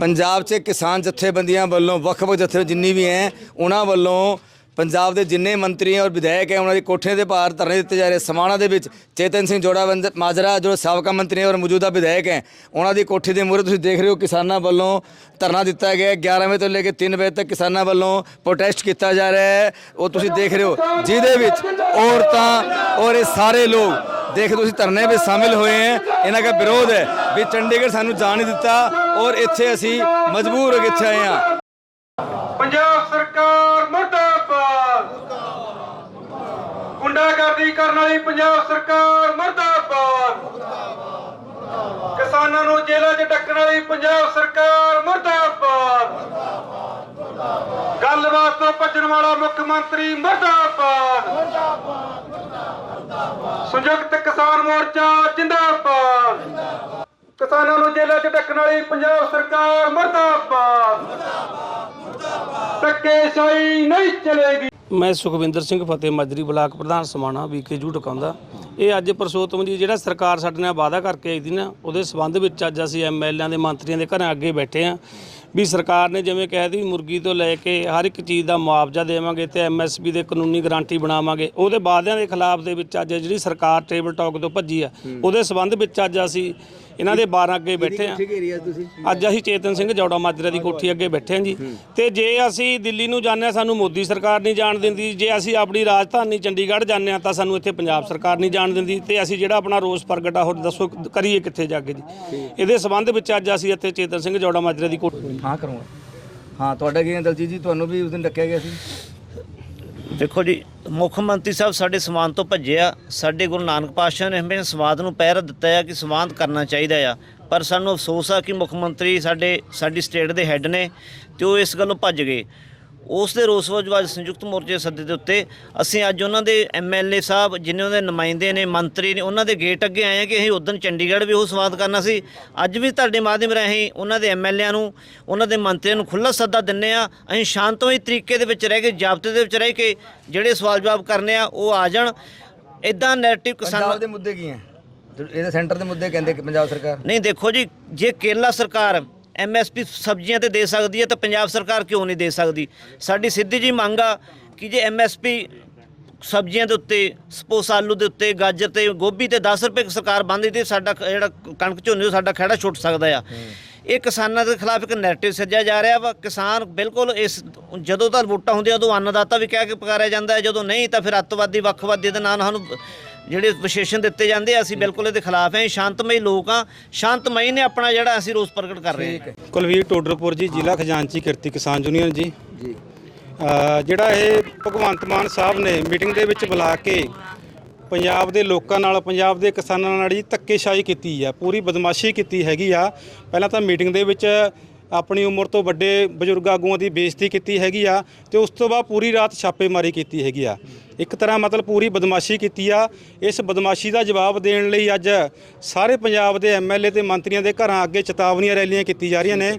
ਪੰਜਾਬ 'ਚ ਕਿਸਾਨ ਜਥੇਬੰਦੀਆਂ ਵੱਲੋਂ ਵੱਖ-ਵੱਖ ਜਥੇ ਜਿੰਨੀ ਵੀ ਹੈ ਉਹਨਾਂ ਵੱਲੋਂ ਪੰਜਾਬ ਦੇ ਜਿੰਨੇ ਮੰਤਰੀ ਔਰ ਵਿਧਾਇਕ ਹੈ, ਉਹਨਾਂ ਦੀ ਕੋਠੀਆਂ ਦੇ ਬਾਹਰ ਧਰਨੇ ਦਿੱਤੇ ਜਾ ਰਹੇ। ਸਮਾਣਾ ਦੇ ਵਿੱਚ ਚੇਤਨ ਸਿੰਘ ਜੋੜਾ ਮਾਜਰਾ, ਜੋ ਸਾਬਕਾ ਮੰਤਰੀ ਹੈ ਔਰ ਮੌਜੂਦਾ ਵਿਧਾਇਕ ਹੈ, ਉਹਨਾਂ ਦੀ ਕੋਠੀ ਦੇ ਮੂਹਰੇ ਤੁਸੀਂ ਦੇਖ ਰਹੇ ਹੋ, ਕਿਸਾਨਾਂ ਵੱਲੋਂ ਧਰਨਾ ਦਿੱਤਾ ਗਿਆ 11 ਵਜੇ ਤੋਂ ਲੈ ਕੇ 3 ਵਜੇ ਤੱਕ ਕਿਸਾਨਾਂ ਵੱਲੋਂ ਪ੍ਰੋਟੈਸਟ ਕੀਤਾ ਜਾ ਰਿਹਾ ਹੈ। ਉਹ ਤੁਸੀਂ ਦੇਖ ਰਹੇ ਹੋ, ਜਿਹਦੇ ਵਿੱਚ ਔਰਤਾਂ ਔਰ ਇਹ ਸਾਰੇ ਲੋਕ, ਦੇਖ ਤੁਸੀਂ ਧਰਨੇ ਵਿੱਚ ਸ਼ਾਮਿਲ ਹੋਏ ਹੈ। ਇਹਨਾਂ ਦਾ ਵਿਰੋਧ ਹੈ ਵੀ ਚੰਡੀਗੜ੍ਹ ਸਾਨੂੰ ਜਾਣ ਨਹੀਂ ਦਿੱਤਾ ਔਰ ਇੱਥੇ ਅਸੀਂ ਮਜਬੂਰ ਹੋ ਕੇ ਇੱਥੇ ਆਏ ਹਾਂ। ਪੰਜਾਬ ਸਰਕਾਰ ਮਰਦਾਬਾਦ ਗੁੰਡਾਗਰਦੀ ਕਰਨ ਵਾਲੀ ਪੰਜਾਬ ਸਰਕਾਰ ਮਰਦਾਬਾਦ। ਕਿਸਾਨਾਂ ਨੂੰ ਜੇਲ੍ਹਾਂ 'ਚ ਡੱਕਣ ਵਾਲੀ ਪੰਜਾਬ ਸਰਕਾਰ ਮਰਦਾਬਾਦ। ਗੱਲਬਾਤ ਤੋਂ ਭੱਜਣ ਵਾਲਾ ਮੁੱਖ ਮੰਤਰੀ ਮਰਦਾਬਾਦ। ਸੰਯੁਕਤ ਕਿਸਾਨ ਮੋਰਚਾ ਜਿੰਦਾਬਾਦ। ਕਿਸਾਨਾਂ ਨੂੰ ਜੇਲ੍ਹਾਂ 'ਚ ਡੱਕਣ ਵਾਲੀ ਪੰਜਾਬ ਸਰਕਾਰ ਮਰਦਾਬਾਦ। ਧੱਕੇਸ਼ਾਹੀ ਨਹੀਂ ਚਲੇਗੀ। ਮੈਂ ਸੁਖਵਿੰਦਰ ਸਿੰਘ ਫਤਿਹ, ਮਾਜਰੀ ਬਲਾਕ ਪ੍ਰਧਾਨ ਸਮਾਣਾ ਵੀਕੇ ਜੂ ਟਕਾਉਂਦਾ। ਇਹ ਅੱਜ ਪਰਸੋਤਮ ਜੀ, ਜਿਹੜਾ ਸਰਕਾਰ ਸਾਡੇ ਨਾਲ ਵਾਅਦਾ ਕਰਕੇ ਆਈ ਸੀ ਨਾ, ਉਹਦੇ ਸਬੰਧ ਵਿੱਚ ਅੱਜ ਅਸੀਂ ਐਮਐਲਏਆਂ ਦੇ ਮੰਤਰੀਆਂ ਦੇ ਘਰਾਂ ਅੱਗੇ ਬੈਠੇ ਆ। ਵੀ ਸਰਕਾਰ ਨੇ ਜਿਵੇਂ ਕਹਿ ਦੀ ਮੁਰਗੀ ਤੋਂ ਲੈ ਕੇ ਹਰ ਇੱਕ ਚੀਜ਼ ਦਾ ਮੁਆਵਜ਼ਾ ਦੇਵਾਂਗੇ ਤੇ ਐਮਐਸਪੀ ਦੇ ਕਾਨੂੰਨੀ ਗਾਰੰਟੀ ਬਣਾਵਾਂਗੇ। ਉਹਦੇ ਵਾਅਦਿਆਂ ਦੇ ਖਿਲਾਫ ਦੇ ਵਿੱਚ ਅੱਜ ਜਿਹੜੀ ਸਰਕਾਰ ਟੇਬਲ ਟਾਕ ਤੋਂ ਭੱਜੀ ਆ ਉਹਦੇ ਸਬੰਧ ਵਿੱਚ ਅੱਜ ਅਸੀਂ ਇਹਨਾਂ ਦੇ 12 ਅੱਗੇ ਬੈਠੇ ਆ। ਅੱਜ ਅਸੀਂ ਚੇਤਨ ਸਿੰਘ ਜੌੜਾ ਮਾਜਰਾ ਦੀ ਕੋਠੀ ਅੱਗੇ ਬੈਠੇ ਹਾਂ ਜੀ। ਤੇ ਜੇ ਅਸੀਂ ਦਿੱਲੀ ਨੂੰ ਜਾਂਦੇ ਹਾਂ ਸਾਨੂੰ ਮੋਦੀ ਸਰਕਾਰ ਨਹੀਂ ਜਾਣ ਦਿੰਦੀ। ਜੇ ਅਸੀਂ ਆਪਣੀ ਰਾਜਧਾਨੀ ਚੰਡੀਗੜ੍ਹ ਜਾਂਦੇ ਹਾਂ ਤਾਂ ਸਾਨੂੰ ਇੱਥੇ ਪੰਜਾਬ ਸਰਕਾਰ ਨਹੀਂ ਜਾਣ ਦਿੰਦੀ। ਤੇ ਅਸੀਂ ਜਿਹੜਾ ਆਪਣਾ ਰੋਸ ਪ੍ਰਗਟਾ ਹੋਰ ਦੱਸੋ ਕਰੀਏ ਕਿੱਥੇ ਜਾ ਕੇ ਜੀ। ਇਹਦੇ ਸਬੰਧ ਵਿੱਚ ਅੱਜ ਅਸੀਂ ਇੱਥੇ ਚੇਤਨ ਸਿੰਘ ਜੌੜਾ ਮਾਜਰਾ ਦੀ ਕੋਠੀ ਹਾਂ ਕਰੂੰਗਾ। ਹਾਂ, ਤੁਹਾਡਾ ਕੀ ਹੈ ਦਲਜੀਤ ਜੀ? ਤੁਹਾਨੂੰ ਵੀ ਉਸ ਦਿਨ ਰੱਖਿਆ ਗਿਆ ਸੀ? ਦੇਖੋ ਜੀ, ਮੁੱਖ ਮੰਤਰੀ ਸਾਹਿਬ ਸਾਡੇ ਸਮਾਨ ਤੋਂ ਭੱਜੇ ਆ। ਸਾਡੇ ਗੁਰੂ ਨਾਨਕ ਪਾਤਸ਼ਾਹ ਨੇ ਹਮੇਸ਼ਾ ਸਮਾਦ ਨੂੰ ਪਹਿਰਾ ਦਿੱਤਾ ਆ ਕਿ ਸਮਾਨ ਕਰਨਾ ਚਾਹੀਦਾ ਆ। ਪਰ ਸਾਨੂੰ ਅਫਸੋਸ ਆ ਕਿ ਮੁੱਖ ਮੰਤਰੀ ਸਾਡੇ, ਸਾਡੀ ਸਟੇਟ ਦੇ ਹੈੱਡ ਨੇ ਤੇ ਉਹ ਇਸ ਗੱਲੋਂ ਭੱਜ ਗਏ। ਉਸ ਦੇ ਰੋਸ ਵਜੋਂ ਅੱਜ ਸੰਯੁਕਤ ਮੋਰਚੇ ਸੱਦੇ ਦੇ ਉੱਤੇ ਅਸੀਂ ਅੱਜ ਉਹਨਾਂ ਦੇ ਐਮਐਲਏ ਸਾਹਿਬ ਜਿਨ੍ਹਾਂ ਉਹਨਾਂ ਦੇ ਨੁਮਾਇੰਦੇ ਨੇ ਮੰਤਰੀ ਨੇ ਉਹਨਾਂ ਦੇ ਗੇਟ ਅੱਗੇ ਆਏ ਆ ਕਿ ਅਸੀਂ ਉਦੋਂ ਚੰਡੀਗੜ੍ਹ ਵੀ ਉਹ ਸਵਾਦ ਕਰਨਾ ਸੀ। ਅੱਜ ਵੀ ਤੁਹਾਡੇ ਮਾਧਿਅਮ ਰਾਹੀਂ ਉਹਨਾਂ ਦੇ ਐਮਐਲਏਆਂ ਨੂੰ ਉਹਨਾਂ ਦੇ ਮੰਤਰੀਆਂ ਨੂੰ ਖੁੱਲ੍ਹਾ ਸੱਦਾ ਦਿੰਨੇ ਆ ਅਸੀਂ ਸ਼ਾਂਤਮਈ ਤਰੀਕੇ ਦੇ ਵਿੱਚ ਰਹਿ ਕੇ ਜਾਬਤੇ ਦੇ ਵਿੱਚ ਰਹਿ ਕੇ ਜਿਹੜੇ ਸਵਾਲ ਜਵਾਬ ਕਰਨੇ ਆ ਉਹ ਆ ਜਾਣ। ਇਦਾਂ ਨੈਰੇਟਿਵ ਕਿਸਾਨ ਦੇ ਮੁੱਦੇ ਕੀ ਹੈ? ਇਹਦੇ ਸੈਂਟਰ ਦੇ ਮੁੱਦੇ ਕਹਿੰਦੇ ਕਿ ਪੰਜਾਬ ਸਰਕਾਰ? ਨਹੀਂ ਦੇਖੋ ਜੀ ਜੇ ਕੇਰਲਾ ਸਰਕਾਰ ਐਮਐਸਪੀ ਸਬਜ਼ੀਆਂ ਤੇ ਦੇ ਸਕਦੀ ਹੈ ਤਾਂ ਪੰਜਾਬ ਸਰਕਾਰ ਕਿਉਂ ਨਹੀਂ ਦੇ ਸਕਦੀ? ਸਾਡੀ ਸਿੱਧੀ ਜੀ ਮੰਗ ਆ ਕਿ ਜੇ ਐਮਐਸਪੀ ਸਬਜ਼ੀਆਂ ਦੇ ਉੱਤੇ ਸਪੋਸ ਆਲੂ ਦੇ ਉੱਤੇ ਗਾਜਰ ਤੇ ਗੋਭੀ ਤੇ 10 ਰੁਪਏ ਸਰਕਾਰ ਬੰਦੀ ਤੇ ਸਾਡਾ ਜਿਹੜਾ ਕਣਕ ਝੋਨੇ ਸਾਡਾ ਖਹਿੜਾ ਛੁੱਟ ਸਕਦਾ ਆ। ਇਹ ਕਿਸਾਨਾਂ ਦੇ ਖਿਲਾਫ ਇੱਕ ਨੈਰੇਟਿਵ ਸੱਜਿਆ ਜਾ ਰਿਹਾ ਵਾ। ਕਿਸਾਨ ਬਿਲਕੁਲ ਇਸ ਜਦੋਂ ਤਾਂ ਵੋਟਾਂ ਹੁੰਦੀਆਂ ਉਦੋਂ ਅੰਨਦਾਤਾ ਵੀ ਕਹਿ ਕੇ ਪੁਕਾਰਿਆ ਜਾਂਦਾ ਜਦੋਂ ਨਹੀਂ ਤਾਂ ਫਿਰ ਅੱਤਵਾਦੀ ਵੱਖਵਾਦੀ ਦੇ ਨਾਂ ਸਾਨੂੰ ਜਿਹੜੇ ਵਿਸ਼ੇਸ਼ਣ ਦਿੱਤੇ ਜਾਂਦੇ ਆ ਅਸੀਂ ਬਿਲਕੁਲ ਇਹਦੇ ਖਿਲਾਫ ਹਾਂ ਸ਼ਾਂਤਮਈ ਲੋਕ ਆ। ਸ਼ਾਂਤਮਈ ਨੇ ਆਪਣਾ ਜਿਹੜਾ ਅਸੀਂ ਰੋਸ ਪ੍ਰਗਟ ਕਰ ਰਹੇ ਹਾਂ। ਕੁਲਵੀਰ ਟੋਡਰਪੁਰ ਜੀ ਜ਼ਿਲ੍ਹਾ ਖਜ਼ਾਨਚੀ ਕਿਰਤੀ ਕਿਸਾਨ ਯੂਨੀਅਨ ਜੀ। ਜਿਹੜਾ ਇਹ ਭਗਵੰਤ ਮਾਨ ਸਾਹਿਬ ਨੇ ਮੀਟਿੰਗ ਦੇ ਵਿੱਚ ਬੁਲਾ ਕੇ ਪੰਜਾਬ ਦੇ ਲੋਕਾਂ ਨਾਲ ਪੰਜਾਬ ਦੇ ਕਿਸਾਨਾਂ ਨਾਲ ਜੀ ਧੱਕੇਸ਼ਾਹੀ ਕੀਤੀ ਆ ਪੂਰੀ ਬਦਮਾਸ਼ੀ ਕੀਤੀ ਹੈਗੀ ਆ। ਪਹਿਲਾਂ ਤਾਂ ਮੀਟਿੰਗ ਦੇ ਵਿੱਚ ਆਪਣੀ ਉਮਰ ਤੋਂ ਵੱਡੇ ਬਜ਼ੁਰਗ ਆਗੂਆਂ ਦੀ ਬੇਇੱਜ਼ਤੀ ਕੀਤੀ ਹੈਗੀ ਆ ਤੇ ਉਸ ਤੋਂ ਬਾਅਦ ਪੂਰੀ ਰਾਤ ਛਾਪੇਮਾਰੀ ਕੀਤੀ ਹੈਗੀ ਆ। ਇੱਕ ਤਰ੍ਹਾਂ ਮਤਲਬ ਪੂਰੀ ਬਦਮਾਸ਼ੀ ਕੀਤੀ ਆ। ਇਸ ਬਦਮਾਸ਼ੀ ਦਾ ਜਵਾਬ ਦੇਣ ਲਈ ਅੱਜ ਸਾਰੇ ਪੰਜਾਬ ਦੇ ਐਮਐਲਏ ਤੇ ਮੰਤਰੀਆਂ ਦੇ ਘਰਾਂ ਅੱਗੇ ਚੇਤਾਵਨੀਆਂ ਰੈਲੀਆਂ ਕੀਤੀ ਜਾ ਰਹੀਆਂ ਨੇ।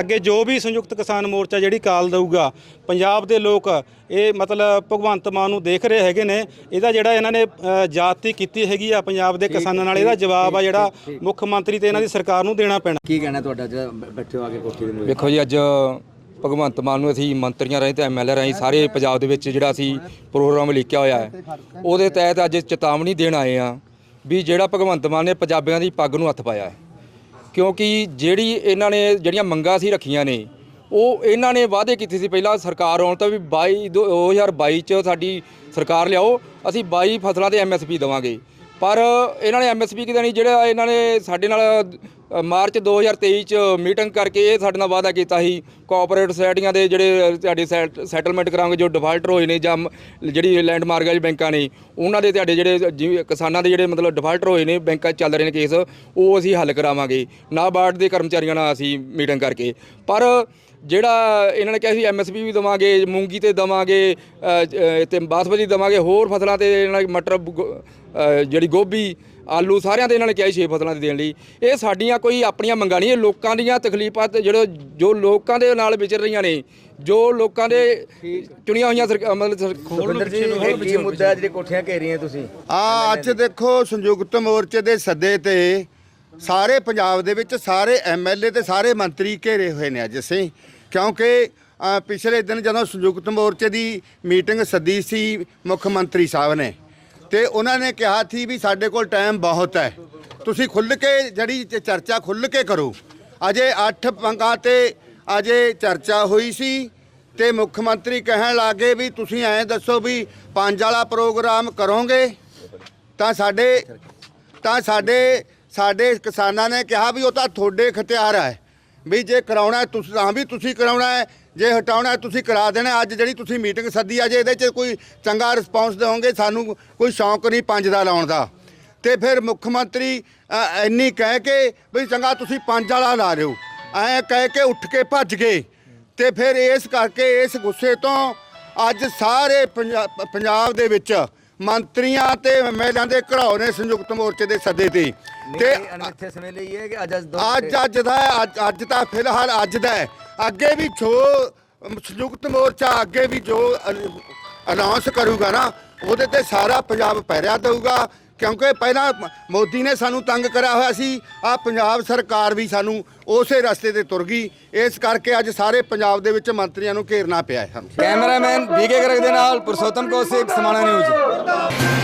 ਅੱਗੇ ਜੋ ਵੀ ਸੰਯੁਕਤ ਕਿਸਾਨ ਮੋਰਚਾ ਜਿਹੜੀ ਕਾਲ ਦਊਗਾ ਪੰਜਾਬ ਦੇ ਲੋਕ ਇਹ ਮਤਲਬ ਭਗਵੰਤ ਮਾਨ ਨੂੰ ਦੇਖ ਰਹੇ ਹੈਗੇ ਨੇ। ਇਹਦਾ ਜਿਹੜਾ ਇਹਨਾਂ ਨੇ ਜਾਤੀ ਕੀਤੀ ਹੈਗੀ ਆ ਪੰਜਾਬ ਦੇ ਕਿਸਾਨਾਂ ਨਾਲ ਇਹਦਾ ਜਵਾਬ ਆ ਜਿਹੜਾ ਮੁੱਖ ਮੰਤਰੀ ਤੇ ਇਹਨਾਂ ਦੀ ਸਰਕਾਰ ਨੂੰ ਦੇਣਾ ਪੈਣਾ। ਕੀ ਕਹਿਣਾ ਤੁਹਾਡਾ? ਜਿਹੜਾ ਬ- ਬੈਠੇ ਹੋ ਆ ਕੇ ਕੋਠੀ ਦੇ ਮੂਹਰੇ ਵੇਖੋ ਜੀ ਅੱਜ ਭਗਵੰਤ ਮਾਨ ਨੂੰ ਅਸੀਂ ਮੰਤਰੀਆਂ ਰਾਹੀਂ ਤੇ ਐਮਐਲਏ ਰਾਹੀਂ ਸਾਰੇ ਪੰਜਾਬ ਦੇ ਵਿੱਚ ਜਿਹੜਾ ਅਸੀਂ ਪ੍ਰੋਗਰਾਮ ਲਿਖਿਆ ਹੋਇਆ ਹੈ, ਉਹਦੇ ਤਹਿਤ ਅੱਜ ਚੇਤਾਵਨੀ ਦੇਣ ਆਏ ਆ ਵੀ ਜਿਹੜਾ ਭਗਵੰਤ ਮਾਨ ਨੇ ਪੰਜਾਬੀਆਂ ਦੀ ਪੱਗ ਨੂੰ ਹੱਥ ਪਾਇਆ ਹੈ। ਕਿਉਂਕਿ ਜਿਹੜੀ ਇਹਨਾਂ ਨੇ ਜਿਹੜੀਆਂ ਮੰਗਾਂ ਸੀ ਰੱਖੀਆਂ ਨੇ, ਉਹ ਇਹਨਾਂ ਨੇ ਵਾਅਦੇ ਕੀਤੇ ਸੀ ਪਹਿਲਾਂ ਸਰਕਾਰ ਆਉਣ ਤੋਂ ਵੀ 22 ਦੋ- 2022 ਚ ਸਾਡੀ ਸਰਕਾਰ ਲਿਆਓ, ਅਸੀਂ 22 ਫਸਲਾਂ ਤੇ ਐਮਐਸਪੀ ਦੇਵਾਂਗੇ। ਪਰ ਇਹਨਾਂ ਨੇ ਐਮਐਸਪੀ ਕਿਤੇ ਨਹੀਂ ਜਿਹੜਾ ਇਹਨਾਂ ਨੇ ਸਾਡੇ ਨਾਲ ਮਾਰਚ 2023 ਚ ਮੀਟਿੰਗ ਕਰਕੇ ਇਹ ਸਾਡੇ ਨਾਲ ਵਾਅਦਾ ਕੀਤਾ ਸੀ। ਕੋਆਪਰੇਟ ਸੋਸਾਇਟੀਆਂ ਦੇ ਜਿਹੜੇ ਤੁਹਾਡੇ ਸੈਟਲਮੈਂਟ ਕਰਾਂਗੇ ਜੋ ਡਿਫਾਲਟਰ ਹੋਏ ਨੇ ਜਾਂ ਜਿਹੜੀ ਲੈਂਡ ਵਾਲੀ ਬੈਂਕਾਂ ਨੇ, ਉਹਨਾਂ ਦੇ ਤੁਹਾਡੇ ਜਿਹੜੇ ਜਿਵੇਂ ਕਿਸਾਨਾਂ ਦੇ ਜਿਹੜੇ ਮਤਲਬ ਡਿਫਾਲਟਰ ਹੋਏ ਨੇ, ਬੈਂਕਾਂ 'ਚ ਚੱਲ ਰਹੇ ਨੇ ਕੇਸ ਉਹ ਅਸੀਂ ਹੱਲ ਕਰਾਵਾਂਗੇ। ਨਾਬਾਰਡ ਦੇ ਕਰਮਚਾਰੀਆਂ ਨਾਲ ਅਸੀਂ ਮੀਟਿੰਗ ਕਰਕੇ। ਪਰ ਜਿਹੜਾ ਇਹਨਾਂ ਨੇ ਕਿਹਾ ਸੀ ਐਮਐਸਪੀ ਵੀ ਦਵਾਂਗੇ ਮੂੰਗੀ ਤੇ ਦਵਾਂਗੇ ਤੇ ਬਾਸਮਤੀ ਦਵਾਂਗੇ ਹੋਰ ਫਸਲਾਂ ਤੇ ਇਹਨਾਂ ਨੇ ਮਟਰ ਜਿਹੜੀ ਗੋਭੀ ਆਲੂ ਸਾਰਿਆਂ ਦੇ ਇਹਨਾਂ ਨੇ ਕਿਹਾ ਸੀ ਛੇ ਫਸਲਾਂ ਤੇ ਦੇਣ ਲਈ। ਇਹ ਸਾਡੀਆਂ ਕੋਈ ਆਪਣੀਆਂ ਮੰਗਾਂ ਨਹੀਂ ਇਹ ਲੋਕਾਂ ਦੀਆਂ ਤਕਲੀਫਾਂ ਤੇ ਜਿਹੜੇ ਜੋ ਲੋਕਾਂ ਦੇ ਨਾਲ ਵਿਚਰ ਰਹੀਆਂ ਨੇ ਜੋ ਲੋਕਾਂ ਦੇ ਚੁਣੀਆਂ ਹੋਈਆਂ ਸਰਕਾਰ ਮਤਲਬ ਇਹ ਕੀ ਮੁੱਦਾ ਜਿਹੜੇ ਕੋਠੀਆਂ ਘੇਰੀਆਂ ਤੁਸੀਂ? ਆ ਅੱਜ ਦੇਖੋ ਸੰਯੁਕਤ ਮੋਰਚੇ ਦੇ ਸੱਦੇ ਤੇ ਸਾਰੇ ਪੰਜਾਬ ਦੇ ਵਿੱਚ ਸਾਰੇ ਐਮਐਲਏ ਤੇ ਸਾਰੇ ਮੰਤਰੀ ਘੇਰੇ ਹੋਏ ਨੇ ਅੱਜ ਅਸੀਂ। ਕਿਉਂਕਿ ਪਿਛਲੇ ਦਿਨ ਜਦੋਂ ਸੰਯੁਕਤ ਮੋਰਚੇ ਦੀ ਮੀਟਿੰਗ ਸੱਦੀ ਸੀ ਮੁੱਖ ਮੰਤਰੀ ਸਾਹਿਬ ਨੇ, ਤੇ ਉਹਨਾਂ ਨੇ ਕਿਹਾ ਸੀ ਵੀ ਸਾਡੇ ਕੋਲ ਟਾਈਮ ਬਹੁਤ ਹੈ। ਤੁਸੀਂ ਖੁੱਲ੍ਹ ਕੇ ਜਿਹੜੀ ਚਰਚਾ ਖੁੱਲ੍ਹ ਕੇ ਕਰੋ। ਅਜੇ 8 ਪੰਗਾਂ ਤੇ ਅਜੇ ਚਰਚਾ ਹੋਈ ਸੀ, ਤੇ ਮੁੱਖ ਮੰਤਰੀ ਕਹਿਣ ਲੱਗੇ ਵੀ ਤੁਸੀਂ ਐਂ ਦੱਸੋ ਵੀ ਪੰਜ ਵਾਲਾ ਪ੍ਰੋਗਰਾਮ ਕਰੋਗੇ? ਤਾਂ ਸਾਡੇ ਤਾਂ ਸਾਡੇ ਸਾਡੇ ਕਿਸਾਨਾਂ ਨੇ ਕਿਹਾ ਵੀ ਉਹ ਤਾਂ ਤੁਹਾਡੇ ਖਤਿਆਰ ਹੈ। ਵੀ ਜੇ ਕਰਾਉਣਾ ਹੈ, ਤੁਸੀਂ ਤਾਂ ਵੀ ਤੁਸੀਂ ਕਰਾਉਣਾ ਹੈ, ਜੇ ਹਟਾਉਣਾ ਤੁਸੀਂ ਕਰਾ ਦੇਣਾ ਅੱਜ ਜਿਹੜੀ ਤੁਸੀਂ ਮੀਟਿੰਗ ਸੱਦੀ ਆ ਜੇ ਇਹਦੇ 'ਚ ਕੋਈ ਚੰਗਾ ਰਿਸਪੌਂਸ ਦਿਓਗੇ? ਸਾਨੂੰ ਕੋਈ ਸ਼ੌਂਕ ਨਹੀਂ ਪੰਜ ਦਾ ਲਾਉਣ ਦਾ। ਤੇ ਫਿਰ ਮੁੱਖ ਮੰਤਰੀ ਇੰਨੀ ਕਹਿ ਕੇ ਵੀ ਚੰਗਾ ਤੁਸੀਂ ਪੰਜ ਵਾਲਾ ਲਾ ਰਹੇ ਹੋ। ਐਂ ਕਹਿ ਕੇ ਉੱਠ ਕੇ ਭੱਜ ਗਏ। ਤੇ ਫਿਰ ਇਸ ਕਰਕੇ, ਇਸ ਗੁੱਸੇ ਤੋਂ ਅੱਜ ਸਾਰੇ ਪੰਜਾਬ ਦੇ ਵਿੱਚ ਮੰਤਰੀਆਂ ਤੇ ਐਮਐਲਏਆਂ ਦੇ ਘਰਾਓ ਨੇ ਸੰਯੁਕਤ ਮੋਰਚੇ ਦੇ ਸੱਦੇ ਤੇ ਤੇ ਅਨਿੱਥੇ ਸਮੇਂ ਲਈ ਹੈ ਕਿ ਅੱਜ ਅੱਜ ਦੋ ਅੱਜ ਅੱਜ ਦਾ ਹੈ, ਅੱਜ ਅੱਜ ਤਾਂ ਫਿਲਹਾਲ ਅੱਜ ਦਾ ਹੈ। ਅੱਗੇ ਵੀ ਜੋ ਅਮ, ਸੰਯੁਕਤ ਮੋਰਚਾ ਅੱਗੇ ਵੀ ਜੋ ਅਨਾਉਂਸ ਕਰੂਗਾ ਨਾ ਉਹਦੇ ਤੇ ਸਾਰਾ ਪੰਜਾਬ ਪਹਿਰਿਆ ਦੇਊਗਾ ਕਿਉਂਕਿ ਪਹਿਲਾਂ ਮੋਦੀ ਨੇ ਸਾਨੂੰ ਤੰਗ ਕਰਿਆ ਹੋਇਆ ਸੀ ਆ ਪੰਜਾਬ ਸਰਕਾਰ ਵੀ ਸਾਨੂੰ ਉਸੇ ਰਸਤੇ ਤੇ ਤੁਰ ਗਈ। ਇਸ ਕਰਕੇ ਅੱਜ ਸਾਰੇ ਪੰਜਾਬ ਦੇ ਵਿੱਚ ਮੰਤਰੀਆਂ ਨੂੰ ਘੇਰਨਾ ਪਿਆ ਹੈ। ਸਾਨੂੰ ਕੈਮਰਾਮੈਨ ਬੀਕੇ ਗਰਗ ਦੇ ਨਾਲ ਪੁਰਸ਼ੋਤਮ ਕੌਸ਼ਿਕ ਸਮਾਣਾ ਨਿਊਜ਼।